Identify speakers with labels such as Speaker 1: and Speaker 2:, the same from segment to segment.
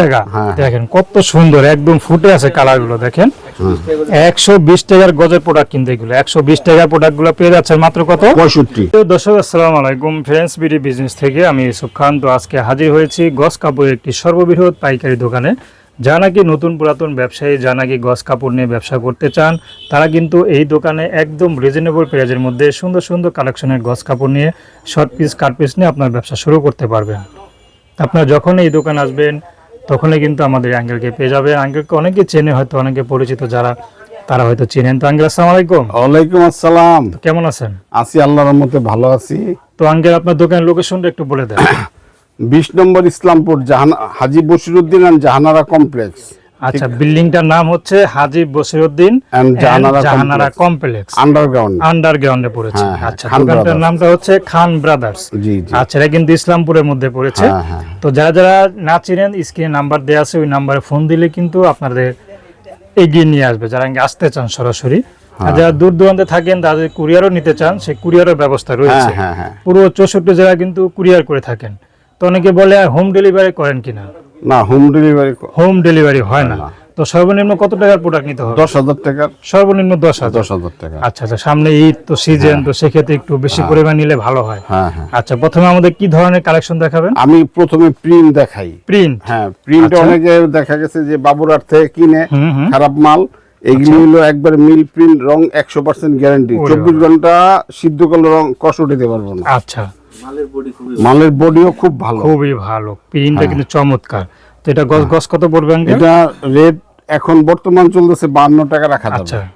Speaker 1: টাকা।
Speaker 2: হ্যাঁ।
Speaker 1: দেখেন কত সুন্দর একদম ফুটে আছে কালারগুলো দেখেন একশো বিশ টাকার গজের প্রোডাক্ট কিনতে এগুলো একশো বিশ টাকার প্রোডাক্টগুলো পেয়ে যাচ্ছেন মাত্র কত?
Speaker 2: পঁয়ষট্টি।
Speaker 1: দর্শক আসসালামু আলাইকুম। ফ্রেন্ডস বিডি বিজনেস থেকে আমি ইউসুফ খান। তো আজকে হাজির হয়েছি গস কাপড়ের একটি সর্ববৃহৎ পাইকারি দোকানে। যা নাকি নতুন পুরাতন ব্যবসায়ী যা নাকি গস কাপড় নিয়ে ব্যবসা করতে চান তারা কিন্তু এই দোকানে একদম রিজনেবল প্রাইজের মধ্যে সুন্দর সুন্দর কালেকশনের গস কাপড় নিয়ে শর্ট পিস কাট পিস নিয়ে আপনার ব্যবসা শুরু করতে পারবেন। আপনারা যখন এই দোকান আসবেন তখনই কিন্তু আমাদের অ্যাঙ্গেলকে পেয়ে যাবে। আঙ্কেলকে অনেকে চেনে হয়তো অনেকে পরিচিত যারা তারা হয়তো চেনেন। তো আঙ্কেল আসসালামু আলাইকুম।
Speaker 2: ওয়ালাইকুম আসসালাম।
Speaker 1: কেমন আছেন?
Speaker 2: আছি আল্লাহর রহমতে ভালো আছি।
Speaker 1: তো আঙ্গেল আপনার দোকানের লোকেশনটা একটু বলে দেন।
Speaker 2: বিশ নম্বর ইসলামপুর জাহান হাজি বসিরুদ্দিন অ্যান্ড জাহানারা কমপ্লেক্স
Speaker 1: আচ্ছা বিল্ডিংটার নাম হচ্ছে হাজি বসিরউদ্দিন
Speaker 2: জাহানারা
Speaker 1: কমপ্লেক্স
Speaker 2: আন্ডারগ্রাউন্ড
Speaker 1: আন্ডারগ্রাউন্ডে পড়েছে।
Speaker 2: হ্যাঁ, হ্যাঁ,
Speaker 1: আচ্ছা দোকানটার নামটা হচ্ছে খান ব্রাদার্স
Speaker 2: জি জি।
Speaker 1: আচ্ছা এটা কিন্তু ইসলামপুরের মধ্যে পড়েছে।
Speaker 2: হ্যাঁ
Speaker 1: তো যারা যারা না চিনেন স্ক্রিনে নাম্বার দেওয়া আছে ওই নাম্বারে ফোন দিলে কিন্তু আপনাদের এগিয়ে নিয়ে আসবে। যারা আসতে চান সরাসরি। আর যারা দূর দূরান্তে থাকেন তাদের কুরিয়ারও নিতে চান সেই কুরিয়ারের ব্যবস্থা রয়েছে। পুরো চৌষট্টি জেলা কিন্তু কুরিয়ার করে থাকেন। তো অনেকে বলে হোম ডেলিভারি করেন কিনা?
Speaker 2: না হোম ডেলিভারি
Speaker 1: হোম ডেলিভারি হয় না। তো সর্বনিম্ন কত টাকার প্রোডাক্ট নিতে হবে?
Speaker 2: দশ হাজার টাকার।
Speaker 1: সর্বনিম্ন দশ হাজার।
Speaker 2: দশ হাজার টাকা।
Speaker 1: আচ্ছা আচ্ছা সামনে ঈদ তো সিজন তো সেক্ষেত্রে একটু বেশি পরিমাণ নিলে ভালো হয়।
Speaker 2: হ্যাঁ হ্যাঁ।
Speaker 1: আচ্ছা প্রথমে আমাদের কি ধরনের কালেকশন দেখাবেন?
Speaker 2: আমি প্রথমে প্রিন্ট দেখাই।
Speaker 1: প্রিন্ট
Speaker 2: হ্যাঁ প্রিন্ট
Speaker 1: আচ্ছা।
Speaker 2: অনেকে দেখা গেছে যে বাবুরার থেকে কিনে খারাপ মাল এগুলি হলো একবার মিল প্রিন্ট রং একশো পার্সেন্ট গ্যারান্টি চব্বিশ ঘণ্টা সিদ্ধ করলে রং কষ্ট দিতে পারব না।
Speaker 1: আচ্ছা।
Speaker 2: মালের বডিও খুব ভালো।
Speaker 1: খুবই ভালো। প্রিন্টটা
Speaker 2: হ্যাঁ।
Speaker 1: কিন্তু চমৎকার। তো এটা গস গস কত পড়বে আঙ্কেল?
Speaker 2: এটা রেট এখন বর্তমান চলতেছে বান্ন টাকা রাখা
Speaker 1: আচ্ছা।
Speaker 2: যাবে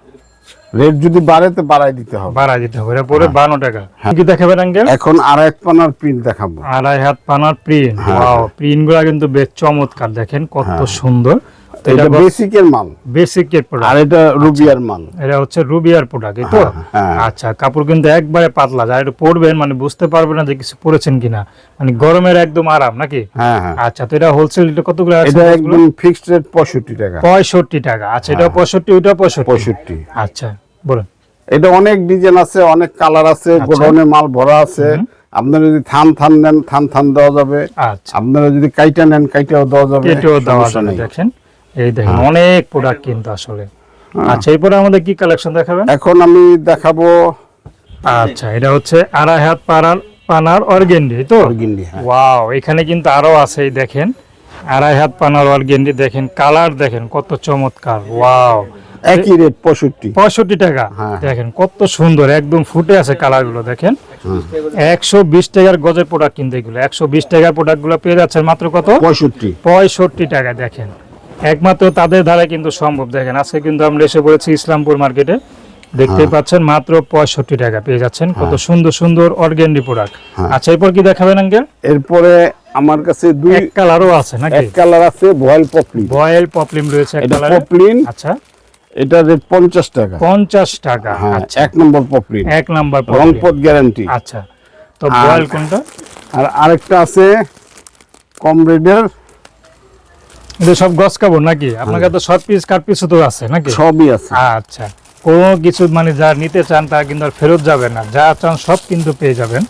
Speaker 2: রেট যদি বাড়ে তো বাড়াই দিতে হবে।
Speaker 1: বাড়া দিতে হবে। এটা পড়ে বান্ন টাকা।
Speaker 2: হ্যাঁ।
Speaker 1: কি দেখাবেন আঙ্কেল?
Speaker 2: এখন আড়াই পানার প্রিন্ট দেখাবো।
Speaker 1: আড়াই হাত পানার প্রিন্ট
Speaker 2: হ্যাঁ,
Speaker 1: ওয়াও প্রিন্টগুলা কিন্তু বেশ চমৎকার। দেখেন কত সুন্দর। তো এটা
Speaker 2: এটা বেসিকের মাল
Speaker 1: বেসিক এর প্রোডাক্ট
Speaker 2: আর এটা রুবিয়ার মাল
Speaker 1: এটা হচ্ছে রুবিয়ার প্রোডাক্ট এই তো?
Speaker 2: হ্যাঁ।
Speaker 1: আচ্ছা কাপড় কিন্তু একবারে পাতলা যারা একটু পরবেন মানে বুঝতে পারবেন না যে কিছু পরেছেন কিনা। মানে গরমের একদম আরাম নাকি?
Speaker 2: হ্যাঁ
Speaker 1: আচ্ছা তো এটা হোলসেল এটা কতগুলো আছে
Speaker 2: এটা একদম ফিক্সড রেট পঁয়ষট্টি টাকা।
Speaker 1: পঁয়ষট্টি টাকা। আচ্ছা এটা পঁয়ষট্টি ওইটা পঁয়ষট্টি?
Speaker 2: পঁয়ষট্টি।
Speaker 1: আচ্ছা বলুন।
Speaker 2: এটা অনেক ডিজাইন আছে অনেক কালার আছে
Speaker 1: আচ্ছা।
Speaker 2: গোডাউনে মাল ভরা আছে। আপনারা যদি থান থান নেন থান থান দেওয়া যাবে।
Speaker 1: আচ্ছা।
Speaker 2: আপনারা যদি কাইটা নেন কাইটাও দেওয়া যাবে।
Speaker 1: দেওয়া যাবে। দেখেন। এই দেখেন অনেক প্রোডাক্ট কিন্তু আসলে। আচ্ছা এরপরে আমাদের কি কালেকশন দেখাবেন?
Speaker 2: এখন আমি দেখাবো
Speaker 1: আচ্ছা এটা হচ্ছে আড়াই হাত পানার পানার অর্গেন্ডি তো?
Speaker 2: গিন্ডি হ্যাঁ।
Speaker 1: ওয়াও এখানে কিন্তু আরও আছে দেখেন। আড়াই হাত পানার অর্গেন্ডি দেখেন কালার দেখেন কত চমৎকার। ওয়াও
Speaker 2: একই রেট পঁয়ষট্টি।
Speaker 1: পঁয়ষট্টি টাকা।
Speaker 2: হ্যাঁ।
Speaker 1: দেখেন কত সুন্দর একদম ফুটে আছে কালারগুলো দেখেন একশো বিশ টাকার গজের প্রোডাক্ট কিনতে এগুলো একশো বিশ টাকার প্রোডাক্টগুলো পেয়ে যাচ্ছেন মাত্র কত?
Speaker 2: পঁয়ষট্টি।
Speaker 1: পঁয়ষট্টি টাকা দেখেন। একমাত্র তাদের দ্বারা কিন্তু সম্ভব। দেখেন আজকে কিন্তু আমরা এসে পড়েছি ইসলামপুর মার্কেটে। দেখতে পাচ্ছেন মাত্র পঁয়ষট্টি টাকা পেয়ে যাচ্ছেন কত সুন্দর সুন্দর অর্গেন্ডি প্রোডাক্ট।
Speaker 2: হ্যাঁ।
Speaker 1: আচ্ছা এরপর কি দেখাবেন আঙ্কেল?
Speaker 2: এরপরে আমার কাছে দুই
Speaker 1: এক কালারও আছে নাকি?
Speaker 2: এক কালার আছে ভয়েল পপলি
Speaker 1: বয়েল পপলিম রয়েছে এক কালারে।
Speaker 2: পপলিন।
Speaker 1: আচ্ছা।
Speaker 2: এটা রেট পঞ্চাশ টাকা।
Speaker 1: পঞ্চাশ টাকা
Speaker 2: হ্যাঁ
Speaker 1: আচ্ছা।
Speaker 2: এক নম্বর পপলিন।
Speaker 1: এক নাম্বার
Speaker 2: রংপথ গ্যারান্টি।
Speaker 1: আচ্ছা। তো বয়েল কোনটা?
Speaker 2: আর আরেকটা আছে কম রেডের
Speaker 1: এটা সব গস কাপড় নাকি? আপনার কাছে শর্ট পিস কাট পিসও তো আছে নাকি?
Speaker 2: সবই আছে।
Speaker 1: আচ্ছা। কোনো কিছু মানে যা নিতে চান তা কিন্তু আর ফেরত যাবে না। যা চান সব কিন্তু পেয়ে যাবেন।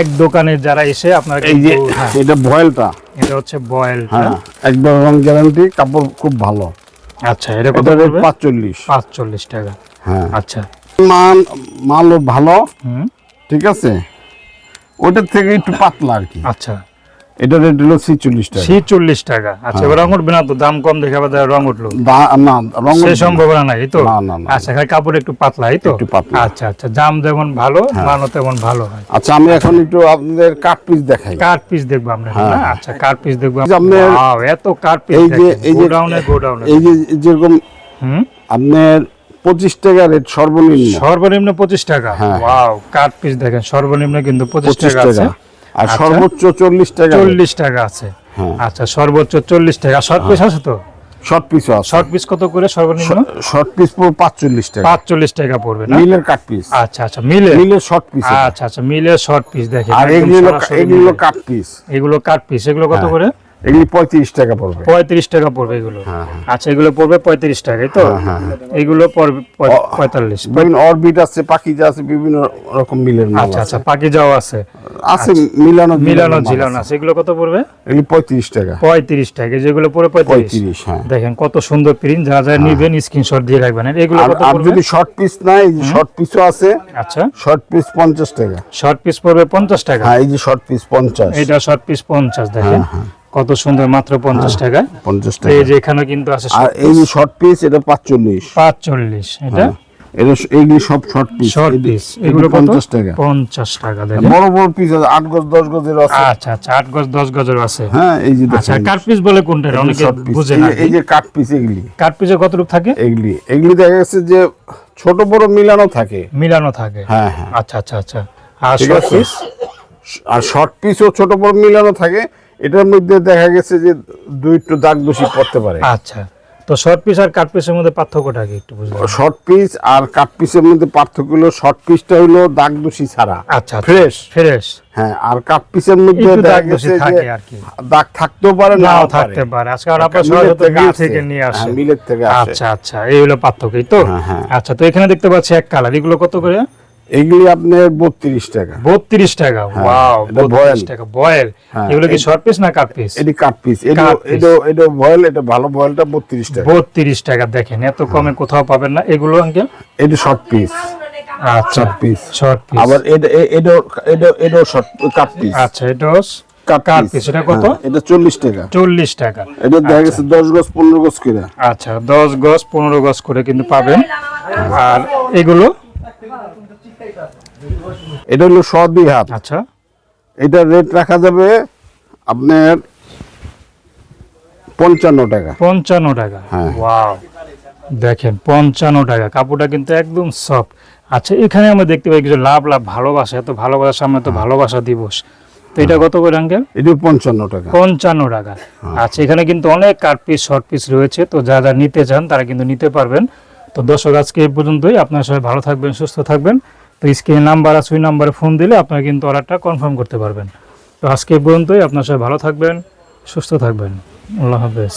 Speaker 1: এক দোকানে যারা এসে আপনারা
Speaker 2: এই যে
Speaker 1: হ্যাঁ,
Speaker 2: এটা ভয়েলটা
Speaker 1: এটা হচ্ছে বয়েল
Speaker 2: হ্যাঁ। একবার রং গ্যারান্টি কাপড় খুব ভালো।
Speaker 1: আচ্ছা এটা কত
Speaker 2: রেট
Speaker 1: পড়বে?
Speaker 2: পাঁচচল্লিশ।
Speaker 1: পাঁচচল্লিশ টাকা।
Speaker 2: হ্যাঁ।
Speaker 1: আচ্ছা।
Speaker 2: মান মালও ভালো।
Speaker 1: হুম।
Speaker 2: ঠিক আছে? ওটার থেকে একটু পাতলা আর কি।
Speaker 1: আচ্ছা।
Speaker 2: এটা রেট হলো ছিচল্লিশ টাকা।
Speaker 1: ছিচল্লিশ টাকা। আচ্ছা
Speaker 2: হ্যাঁ।
Speaker 1: রং উঠবে না তো? দাম কম দেখে আবার রং উঠল।
Speaker 2: না রং
Speaker 1: সে সম্ভাবনা নাই এই তো। আচ্ছা খালি কাপড় একটু পাতলা এই তো?
Speaker 2: একটু পাতলা। হ্যাঁ।
Speaker 1: আচ্ছা আচ্ছা দাম যেমন ভালো মানও তেমন ভালো হয়।
Speaker 2: আচ্ছা আমি এখন একটু আপনাদের কাট পিস দেখাই।
Speaker 1: কার পিস দেখব আমরা
Speaker 2: হ্যাঁ।
Speaker 1: আচ্ছা কার পিস দেখব এত কার পিস
Speaker 2: এই যে এই যে
Speaker 1: গোডাউনে গোডাউনে
Speaker 2: এই যে যেরকম
Speaker 1: হুম?
Speaker 2: আপনার পঁচিশ টাকা রেট সর্বনিম্ন।
Speaker 1: সর্বনিম্ন পঁচিশ টাকা?
Speaker 2: হ্যাঁ।
Speaker 1: ওয়াও কার পিস দেখেন সর্বনিম্ন কিন্তু পঁচিশ টাকা আছে।
Speaker 2: টাকা। আর
Speaker 1: আচ্ছা।
Speaker 2: সর্বোচ্চ চল্লিশ টাকা
Speaker 1: চল্লিশ টাকা আছে।
Speaker 2: হ্যাঁ।
Speaker 1: আচ্ছা সর্বোচ্চ চল্লিশ টাকা। শর্ট পিস আছে তো?
Speaker 2: শর্ট পিস
Speaker 1: শর্ট পিস কত করে সর্বনিম্ন?
Speaker 2: শর্ট পিস পড়বে পাঁচচল্লিশ টাকা।
Speaker 1: পাঁচচল্লিশ টাকা পড়বে
Speaker 2: মিলের কাট পিস।
Speaker 1: আচ্ছা আচ্ছা মিলে
Speaker 2: মিলের শর্ট পিস
Speaker 1: আচ্ছা আচ্ছা মিলের শর্ট পিস দেখেন
Speaker 2: আর এগুলো এগুলো কাট পিস।
Speaker 1: এগুলো কাট পিস। এগুলো কত
Speaker 2: হ্যাঁ।
Speaker 1: করে?
Speaker 2: এগুলি পঁয়ত্রিশ টাকা পড়বে।
Speaker 1: পঁয়ত্রিশ টাকা পড়বে এগুলো।
Speaker 2: হ্যাঁ, হ্যাঁ।
Speaker 1: আচ্ছা এগুলো পড়বে পঁয়ত্রিশ টাকাই তো?
Speaker 2: হ্যাঁ।
Speaker 1: এগুলো পড়বে পঁয়তাল্লিশ।
Speaker 2: বিভিন্ন অরবিট আছে পাখিজা আছে বিভিন্ন রকম মিলের মাল
Speaker 1: আচ্ছা আচ্ছা পাখি আছে।
Speaker 2: আছে মিলানো
Speaker 1: মিলানো ঝিলানো আছে। এগুলো কত পড়বে?
Speaker 2: এগুলি পঁয়ত্রিশ টাকা।
Speaker 1: পঁয়ত্রিশ টাকা যেগুলো পড়ে পঁয়ত্রিশ। দেখেন কত সুন্দর প্রিন্ট যারা যারা নিবেন স্ক্রিনশট দিয়ে রাখবেন। এগুলো
Speaker 2: আর
Speaker 1: কত
Speaker 2: আর যদি শর্ট পিস নাই শর্ট পিসও আছে
Speaker 1: আচ্ছা।
Speaker 2: শর্ট পিস পঞ্চাশ টাকা।
Speaker 1: শর্ট পিস পড়বে পঞ্চাশ টাকা?
Speaker 2: হ্যাঁ এই যে শর্ট পিস পঞ্চাশ।
Speaker 1: এটা শর্ট পিস পঞ্চাশ দেখেন।
Speaker 2: হ্যাঁ,
Speaker 1: কত সুন্দর মাত্র পঞ্চাশ টাকা
Speaker 2: পঞ্চাশ
Speaker 1: এই
Speaker 2: টাকা।
Speaker 1: যে এখানে কিন্তু আছে
Speaker 2: আর এই যে শর্ট পিস এটা পাঁচচল্লিশ।
Speaker 1: পাঁচচল্লিশ এটা?
Speaker 2: এটা এইগুলি সব শর্ট পিস
Speaker 1: শর্ট পিস এগুলো
Speaker 2: পঞ্চাশ টাকা।
Speaker 1: পঞ্চাশ টাকা দেখেন।
Speaker 2: বড় বড় পিস আছে আট গজ দশ গজের আছে।
Speaker 1: আচ্ছা আচ্ছা আট গজ দশ গজের আছে।
Speaker 2: হ্যাঁ এই যে
Speaker 1: আচ্ছা পিস বলে কোনটা অনেকে বুঝে না।
Speaker 2: এই যে কাট পিস এগুলি।
Speaker 1: পিসে থাকে?
Speaker 2: এগুলি। এগুলি দেখা গেছে যে ছোট বড় মিলানো থাকে।
Speaker 1: মিলানো থাকে।
Speaker 2: হ্যাঁ হ্যাঁ।
Speaker 1: আচ্ছা আচ্ছা আচ্ছা। আর শর্ট পিস
Speaker 2: আর শর্ট পিসও ছোট বড় মিলানো থাকে। এটার মধ্যে দেখা গেছে যে দুই একটু দাগ দোষী পড়তে পারে।
Speaker 1: আচ্ছা তো শর্ট পিস আর কাঠ পিসের মধ্যে পার্থক্যটা কি একটু বুঝলাম
Speaker 2: শর্ট পিস আর কাট পিসের মধ্যে পার্থক্য হলো শর্ট পিসটা হলো দাগ দোষী ছাড়া
Speaker 1: আচ্ছা
Speaker 2: ফ্রেশ
Speaker 1: ফ্রেশ
Speaker 2: হ্যাঁ আর কাট পিসের মধ্যে
Speaker 1: দাগ দোষী থাকে আর কি।
Speaker 2: দাগ থাকতেও পারে
Speaker 1: নাও থাকতে পারে। আজকে আর আপনার
Speaker 2: থেকে
Speaker 1: মিল থেকে নিয়ে আসে।
Speaker 2: হ্যাঁ, মিলের থেকে আসে।
Speaker 1: আচ্ছা আচ্ছা এই হলো পার্থক্যই তো?
Speaker 2: হ্যাঁ, হ্যাঁ।
Speaker 1: আচ্ছা তো এখানে দেখতে পাচ্ছি এক কালার এগুলো কত করে?
Speaker 2: এগুলি আপনার বত্রিশ টাকা।
Speaker 1: বত্রিশ টাকা ওয়াও
Speaker 2: এটা
Speaker 1: বত্রিশ টাকা বয়েল
Speaker 2: হ্যাঁ,
Speaker 1: এগুলো কি শর্ট পিস না কাট পিস
Speaker 2: এটি কাট পিস এটা এটা বয়েল এটা ভালো বয়েলটা বত্রিশ টাকা।
Speaker 1: বত্রিশ টাকা দেখেন এত কমে কোথাও পাবেন না। এগুলো আঙ্কেল
Speaker 2: এটা শর্ট পিস
Speaker 1: আচ্ছা
Speaker 2: পিস
Speaker 1: শর্ট পিস
Speaker 2: আবার এটা এটা এটা এটা শর্ট কাট পিস
Speaker 1: আচ্ছা এটা কাট পিস এটা কত?
Speaker 2: এটা চল্লিশ টাকা।
Speaker 1: চল্লিশ টাকা।
Speaker 2: এটা দেখা গেছে দশ গজ পনেরো গজ করে।
Speaker 1: আচ্ছা দশ গজ পনেরো গজ করে কিন্তু পাবেন। আর এগুলো?
Speaker 2: এটা হলো শ দুই হাত
Speaker 1: আচ্ছা।
Speaker 2: এটা রেট রাখা যাবে আপনার পঞ্চান্ন টাকা।
Speaker 1: পঞ্চান্ন টাকা।
Speaker 2: হ্যাঁ।
Speaker 1: ওয়াও দেখেন পঞ্চান্ন টাকা। কাপড়টা কিন্তু একদম সফট আচ্ছা এখানে আমরা দেখতে পাই কিছু লাভ লাভ ভালোবাসা। এত ভালোবাসার সামনে তো ভালোবাসা দিবস। তো এটা কত করে আঙ্কেল
Speaker 2: এটা পঞ্চান্ন টাকা।
Speaker 1: পঞ্চান্ন টাকা। আচ্ছা এখানে কিন্তু অনেক কাট পিস শর্ট পিস রয়েছে। তো যারা নিতে চান তারা কিন্তু নিতে পারবেন। তো দর্শক আজকে এই পর্যন্তই। আপনার সবাই ভালো থাকবেন সুস্থ থাকবেন। তো স্ক্রিনে নাম্বার আছে ওই নাম্বারে ফোন দিলে আপনারা কিন্তু অর্ডারটা কনফার্ম করতে পারবেন। তো আজকে পর্যন্তই, আপনার সবাই ভালো থাকবেন, সুস্থ থাকবেন। আল্লাহ হাফেজ।